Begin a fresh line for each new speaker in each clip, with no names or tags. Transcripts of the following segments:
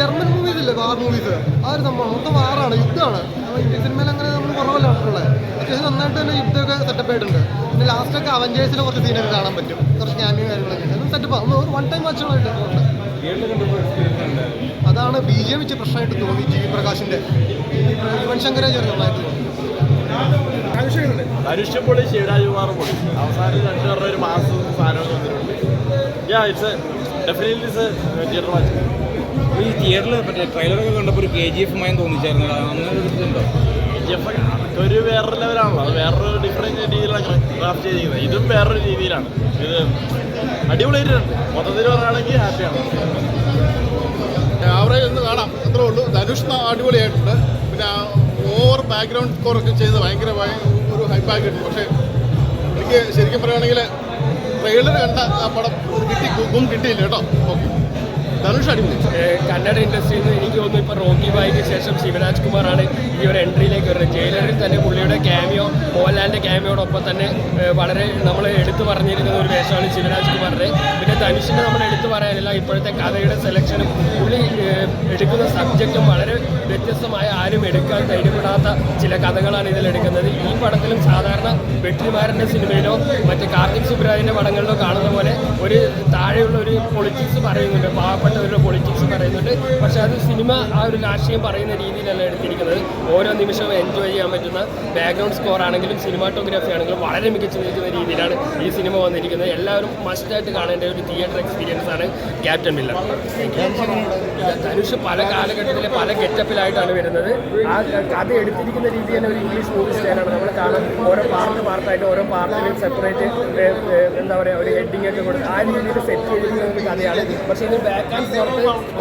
German movies ഇല്ലേ? വാർ movies ആ ഒരു സംഭവം. മൊത്തം വാറാണ് യുദ്ധമാണ്. ഇന്ത്യൻ സിനിമയിൽ അങ്ങനെ നമ്മൾ കുറവല്ല കണ്ടിട്ടുള്ളത് അത്യാവശ്യം നന്നായിട്ട് തന്നെ യുദ്ധമൊക്കെ സെറ്റപ്പ് ആയിട്ടുണ്ട്. പിന്നെ ലാസ്റ്റൊക്കെ അവഞ്ചേഴ്സിലെ കുറച്ച് സീനൊക്കെ കാണാൻ പറ്റും. കുറച്ച് ക്യാമിയും കാര്യങ്ങളൊക്കെ. അത് സെറ്റപ്പ് ഒന്ന് ഒരു വൺ ടൈം വാച്ചുകളായിട്ട് അതാണ് ബി ജെ വെച്ച് പ്രശ്നമായിട്ട് തോന്നി. ജി വി പ്രകാശിന്റെ യുവൻ ശങ്കരാചാര്യ നന്നായിട്ട്
മനുഷ്യ പൊളി അവസാനം പൊളി. അവസാനം രണ്ടുപേരുടെ ഒരു മാസം സാധനം വന്നിട്ടുണ്ട്. Yeah it's definitely it's theatre watch
ഈ തിയേറ്ററിൽ മറ്റേ ട്രെയിലറൊക്കെ കണ്ടപ്പോൾ ഒരു കെ ജി എഫ് മയം തോന്നിച്ചായിരുന്നു. അങ്ങനെ ഇതുണ്ടോ
ഒരു വേറൊരു ലെവലാണല്ലോ അത് വേറൊരു ഡിഫറെന്റ് രീതിയിലാണ് ക്രാഫ്റ്റ് ചെയ്തിരിക്കുന്നത്. ഇതും വേറൊരു രീതിയിലാണ്. ഇത് അടിപൊളിയായിട്ടുണ്ട്. മൊത്തത്തിൽ പറയുകയാണെങ്കിൽ ഹാപ്പിയാണ്
ആവറേജ് ഒന്ന് കാണാം. അത്രേ ഉള്ളൂ. ധനുഷ് അടിപൊളിയായിട്ടുണ്ട്. പിന്നെ ഓവർ ബാക്ക്ഗ്രൗണ്ട് സ്കോർ ഒക്കെ ചെയ്ത് ഭയങ്കര ഭയ- ഒരു ഹൈപ്പാക്കി പക്ഷേ എനിക്ക് ശരിക്കും പറയുകയാണെങ്കിൽ ട്രെയിലർ കണ്ട ആ പടം കിട്ടി ഗും കിട്ടിയില്ല കേട്ടോ. ഓക്കെ ധനുഷ് അടിപൊളി
കന്നഡ ഇൻഡസ്ട്രിയിൽ നിന്ന് എനിക്ക് തോന്നുന്നു ഇപ്പോൾ റോക്കി ബായിക്ക് ശേഷം ശിവരാജ് കുമാറാണ് ഈ ഒരു എൻട്രിയിലേക്ക് വരുന്നത്. ജയിലറിൽ തന്നെ പുള്ളിയുടെ ക്യാമിയോ മോഹൻലാലിന്റെ ക്യാമിയോടൊപ്പം തന്നെ വളരെ നമ്മൾ എടുത്തു പറഞ്ഞിരിക്കുന്ന ഒരു വേഷമാണ് ശിവരാജ് കുമാറിന്റെ പിന്നെ ധനുഷിന്റെ നമ്മൾ എടുത്തു പറയാനില്ല ഇപ്പോഴത്തെ കഥയുടെ സെലക്ഷനും പുള്ളി എടുക്കുന്ന സബ്ജക്റ്റും വളരെ വ്യത്യസ്തമായ ആരും എടുക്കാൻ ധൈര്യപ്പെടാത്ത ചില കഥകളാണ് ഇതിൽ എടുക്കുന്നത്. ഈ പടത്തിലും സാധാരണ വെട്ടിമാരന്റെ സിനിമയിലോ മറ്റേ കാർത്തിക് സുബ്രാജിന്റെ പടങ്ങളിലോ കാണുന്ന പോലെ ഒരു താഴെയുള്ള ഒരു പൊളിറ്റിക്സ് പറയുന്നുണ്ട്. പാവപ്പെട്ടവരുടെ പൊളിറ്റിക്സ് പറയുന്നുണ്ട്. പക്ഷേ അത് സിനിമ ആ ഒരു രാഷ്ട്രീയം പറയുന്ന രീതിയിലല്ല എടുത്തിരിക്കുന്നത്. ഓരോ നിമിഷവും എൻജോയ് ചെയ്യാൻ പറ്റുന്ന ബാക്ക്ഗ്രൗണ്ട് സ്കോർ ആണെങ്കിലും സിനിമാറ്റോഗ്രാഫി ആണെങ്കിലും വളരെ മികച്ചു നിൽക്കുന്ന രീതിയിലാണ് ഈ സിനിമ വന്നിരിക്കുന്നത്. എല്ലാവരും മസ്റ്റായിട്ട് കാണേണ്ട ഒരു തിയേറ്റർ എക്സ്പീരിയൻസ് ആണ് ക്യാപ്റ്റൻ മില്ലർ. ധനുഷ് പല കാലഘട്ടത്തിലെ പല ഗെറ്റപ്പിലായിട്ടാണ് വരുന്നത്. ആ കഥ എടുത്തിരിക്കുന്ന രീതി തന്നെ ഒരു ഇംഗ്ലീഷ് മൂവി സ്റ്റൈലാണ് നമ്മൾ കാണാൻ ഓരോ പാർട്ട് പാർട്ടായിട്ട് ഓരോ പാർട്ടിലും സെപ്പറേറ്റ് എന്താ പറയുക ഒരു ഹെഡിങ് ഒക്കെ കൊടുത്ത് ആ രീതിയിൽ സെറ്റ് ചെയ്തിരിക്കുന്ന ഒരു കഥയാണ്. പക്ഷേ ഇത് ബാക്ക്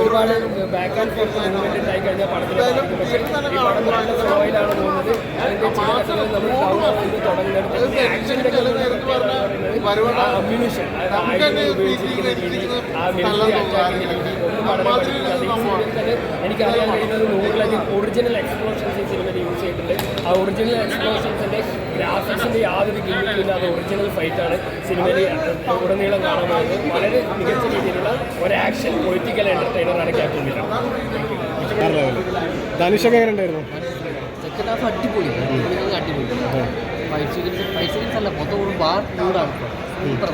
ഒരുപാട് ബാക്ക് ആൻഡ് ഫോർത്ത് മൂവ്മെന്റ് ഉണ്ടായി കഴിഞ്ഞാൽ പടത്തിൽ കാണിക്കും. പക്ഷേ ഈ പടം നല്ല സ്ലോയിലാണ് പോകുന്നത്. അതിന്റെ ചില ഘട്ടങ്ങളിൽ നമ്മൾ ഡൗൺ ആയിട്ട് തുടങ്ങുന്നത് ആക്ഷന്റെ അമ്യൂണിഷൻ അതായത് ആയുധങ്ങൾ ഉപയോഗിച്ചിരിക്കുന്ന രീതി ആ മിലിറ്ററി അറ്റാക്കിന്റെ രീതി ഒന്നും വളരെ പഠിപ്പിക്കാതെ ഈ സിനിമയിൽ തന്നെ എനിക്കറിയാൻ കഴിയുന്നത് നൂറിലധികം ഒറിജിനൽ എക്സ്പ്ലോഷൻസ് ഈ സിനിമയിൽ യൂസ് ചെയ്തിട്ടുണ്ട്. ആ ഒറിജിനൽ എക്സ്പ്ലോഷൻസിന്റെ ഗ്രാഫിക്സിന്റെ യാതൊരു അത് ഒറിജിനൽ ഫൈറ്റാണ് സിനിമയിൽ ഉടനീളം കാണാൻ പോകുന്നത്. വളരെ മികച്ച രീതിയിലുള്ള ഒരു ആക്ഷൻ പൊളിറ്റിക്കൽ എന്റർടൈനറാണ് ക്യാപ്റ്റൻ മില്ലർ
ധനുഷൊക്കെ എങ്ങനെ ഉണ്ടായിരുന്നു?
സെക്കൻഡ് ഹാഫ് അടിപൊളി. ഇതിനൊക്കെ അടിപൊളി ഫൈറ്റ് സീക്വൻസ് ഫൈറ്റ് സീക്വൻസ് അല്ല മൊത്തം ഒരു ബാർ മൂടാണ് സൂപ്പർ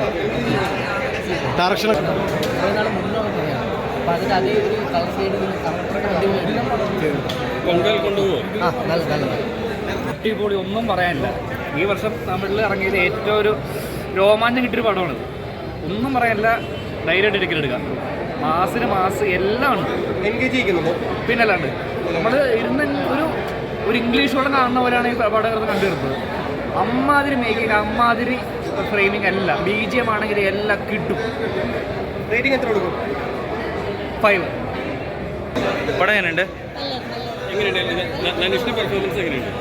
ഡയറക്ഷൻ
കുറേ നാൾ മുന്നോട്ട് പറയാം അപ്പം അതിന്റെ അതേ ഒരു കളർ ഷെയ്ഡ് പിന്നെ കറക്റ്റൊക്കെ അടിപൊളിയാണ്
കൊണ്ടുപോയി കൊണ്ടുപോകുമോ
ആ നല്ല നല്ല
അടിപൊളി ഒന്നും പറയാനില്ല. ഈ വർഷം തമിഴിൽ ഇറങ്ങിയത് ഏറ്റവും ഒരു രോമാഞ്ചം കിട്ടിയൊരു പടമാണ് ഒന്നും പറയാനില്ല ധൈര്യമായിട്ട് ഒരിക്കലും എടുക്കുക മാസിന് മാസ് എല്ലാം ഉണ്ട്.
എൻഗേജ് ചെയ്യുന്നുണ്ട്?
പിന്നെ അല്ലാണ്ട് നമ്മൾ ഇരുന്ന് ഒരു ഒരു ഇംഗ്ലീഷ് പടം കാണുന്ന പോലെയാണ് ഈ പടം കണ്ടുവരുന്നത്. അമ്മാതിരി മേക്കിങ് അമ്മാതിരി ഫ്രെയിമിംഗ് അല്ല. ബി ജി എം ആണെങ്കിൽ എല്ലാം കിട്ടും.
റേറ്റിംഗ് എത്ര കൊടുക്കും?
ഫൈവ്
പടം എങ്ങനെയുണ്ട്?
എങ്ങനെയുണ്ട്?
പെർഫോമൻസ് എങ്ങനെയുണ്ട്?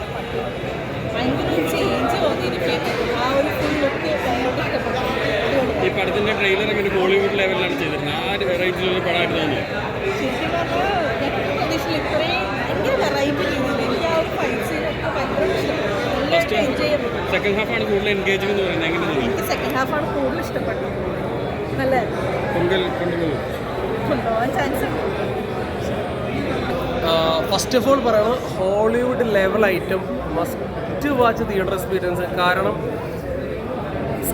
എനിക്ക് ട്രെയിലർ ഒരു ബോളിവുഡ് ലെവലിലാണ് ചെയ്തിരുന്നത് ആ
ഒരു എൻജോയ് പടമായിട്ട് പറ്റും
സെക്കൻഡ് ഹാഫ് ആണ് കൂടുതൽ എൻഗേജിംഗ് എന്ന് പറയുന്നത്. എങ്ങനെ തോന്നി
എനിക്ക് സെക്കൻഡ് ഹാഫാണ് കൂടുതൽ ഇഷ്ടപ്പെട്ടത്. നല്ല കൊണ്ടുപോകാൻ ചാൻസ്
ഫസ്റ്റ് ഓഫ് ഓൾ പറയണം Hollywood level item must watch theatre experience കാരണം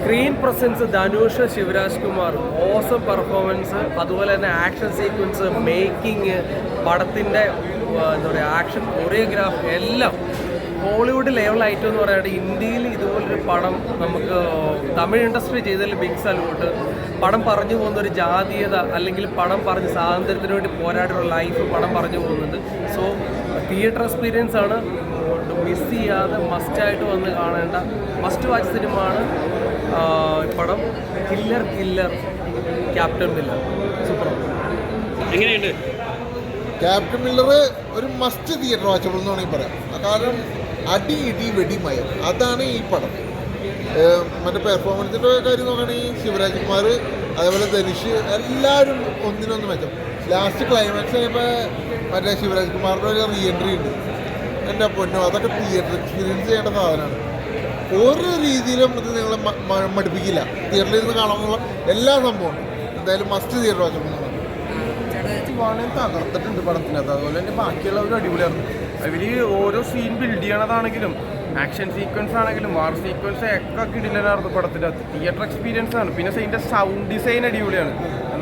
screen presence Dhanush Shivaraj Kumar awesome performance അതുപോലെ തന്നെ ആക്ഷൻ സീക്വൻസ് മേക്കിംഗ് പടത്തിന്റെ എന്താ പറയുക ആക്ഷൻ കൊറിയോഗ്രാഫ് എല്ലാം ഹോളിവുഡ് ലെവൽ ഐറ്റം എന്ന് പറയുന്നത് ഇന്ത്യയിൽ ഇതുപോലൊരു പടം നമുക്ക് തമിഴ് ഇൻഡസ്ട്രി ചെയ്തതിൽ ബിഗ് സല്യൂട്ട് പടം പറഞ്ഞു പോകുന്ന ഒരു ജാതീയത അല്ലെങ്കിൽ പടം പറഞ്ഞ് സ്വാതന്ത്ര്യത്തിന് വേണ്ടി പോരാടുന്ന ലൈഫ് പടം പറഞ്ഞു പോകുന്നുണ്ട്. സോ തിയേറ്റർ എക്സ്പീരിയൻസ് ആണ്. ചെയ്യാതെ മസ്റ്റായിട്ട് വന്ന് കാണേണ്ട മസ്റ്റ് വാച്ച് സിനിമയാണ് പടം killer killer Captain Miller super
എങ്ങനെയുണ്ട്?
ക്യാപ്റ്റൻ മില്ലർ ഒരു മസ്റ്റ് തിയേറ്റർ വാച്ചബിൾ എന്ന് വേണമെങ്കിൽ പറയാം. കാരണം അടി ഇടി വെടിമയം അതാണ് ഈ പടം. മറ്റേ പെർഫോമൻസിന്റെ കാര്യം നോക്കുകയാണെങ്കിൽ ശിവരാജ്കുമാർ അതേപോലെ ധനുഷ് എല്ലാവരും ഒന്നിനൊന്ന് മെച്ചം ലാസ്റ്റ് ക്ലൈമാക്സ് ആയപ്പോൾ മറ്റേ ശിവരാജ് കുമാറിന്റെ ഒരു റീ എൻട്രി ഉണ്ട്. എന്റെ പൊന്നോ അതൊക്കെ തിയേറ്റർ എക്സ്പീരിയൻസ് ചെയ്യേണ്ട സാധനമാണ്. ഒരു രീതിയിലും ഇത് നിങ്ങളെ മടുപ്പിക്കില്ല. തിയേറ്ററിൽ ഇരുന്ന് കാണാനുള്ള എല്ലാ സംഭവവും എന്തായാലും മസ്റ്റ് തിയേറ്റർ
വാച്ചപ്പോൾ തകർത്തിട്ടുണ്ട് പടത്തിനകത്ത്. അതുപോലെ തന്നെ ബാക്കിയുള്ളവരും അടിപൊളിയായിരുന്നു. ഇവർ ഓരോ സീൻ ബിൽഡ് ചെയ്യണതാണെങ്കിലും ആക്ഷൻ സീക്വൻസ് ആണെങ്കിലും വാർ സീക്വൻസ് ഒക്കെ കിടിലനായിരുന്നു അത് തിയേറ്റർ എക്സ്പീരിയൻസ് ആണ്. പിന്നെ ഇതിന്റെ സൗണ്ട് ഡിസൈൻ അടിപൊളിയാണ്.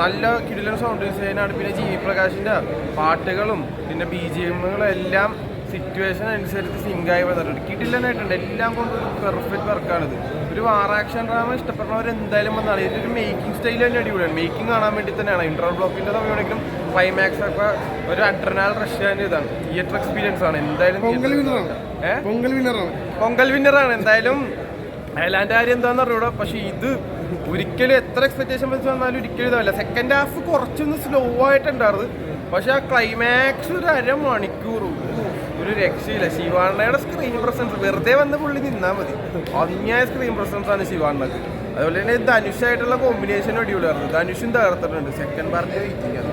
നല്ല കിടിലൻ സൗണ്ട് ഡിസൈനാണ് പിന്നെ ജി പ്രകാശിന്റെ പാട്ടുകളും പിന്നെ ബി ജി എമ്മുകളും എല്ലാം സിറ്റുവേഷൻ അനുസരിച്ച് സിങ്കായി വന്നിട്ടുണ്ട്. കിടിലനായിട്ടുണ്ട് എല്ലാം കൊണ്ടും പെർഫെക്റ്റ് വർക്കാണിത് ഒരു വാർ ആക്ഷൻ ഡ്രാമ ഇഷ്ടപ്പെടുന്നവർ എന്തായാലും വന്നാണ് ഇതിന്റെ ഒരു മേക്കിംഗ് സ്റ്റൈൽ തന്നെ അടിപൊളിയാണ്. മേക്കിംഗ് കാണാൻ വേണ്ടി തന്നെയാണ്. ഇൻട്രോൾ ബ്ലോക്കിന്റെ സമയമാണെങ്കിലും ക്ലൈമാക്സ് ഒക്കെ ഒരു അഡ്രനാൽ റഷ് ഇതാണ്. തിയേറ്റർ എക്സ്പീരിയൻസ് ആണ്. എന്തായാലും?
പൊങ്കൽ വിന്നറാണ്
പൊങ്കൽ വിന്നറാണ് എന്തായാലും അയലാന്റെ കാര്യം എന്താണെന്ന് അറിയൂടാ പക്ഷേ ഇത് ഒരിക്കലും എത്ര എക്സ്പെക്ടേഷൻ വെച്ച് വന്നാലും ഒരിക്കലും ഇതല്ല സെക്കൻഡ് ഹാഫ് കുറച്ചൊന്ന് സ്ലോ ആയിട്ടുണ്ടായിരുന്നു പക്ഷെ ആ ക്ലൈമാക്സ് ഒരു അരമണിക്കൂർ ഒരു രക്ഷയില്ല. ശിവാണ്ണയുടെ സ്ക്രീൻ പ്രസൻസ് വെറുതെ വന്ന് പുള്ളി നിന്നാൽ മതി. അന്യായ സ്ക്രീൻ പ്രസൻസ് ആണ് ശിവാണ്ണക്ക്. അതുപോലെ തന്നെ ധനുഷായിട്ടുള്ള കോമ്പിനേഷൻ അടിപൊളിയായിരുന്നു. ധനുഷും തകർത്തിട്ടുണ്ട്. സെക്കൻഡ് പാർട്ടി വെയിറ്റിംഗ് ആണ്.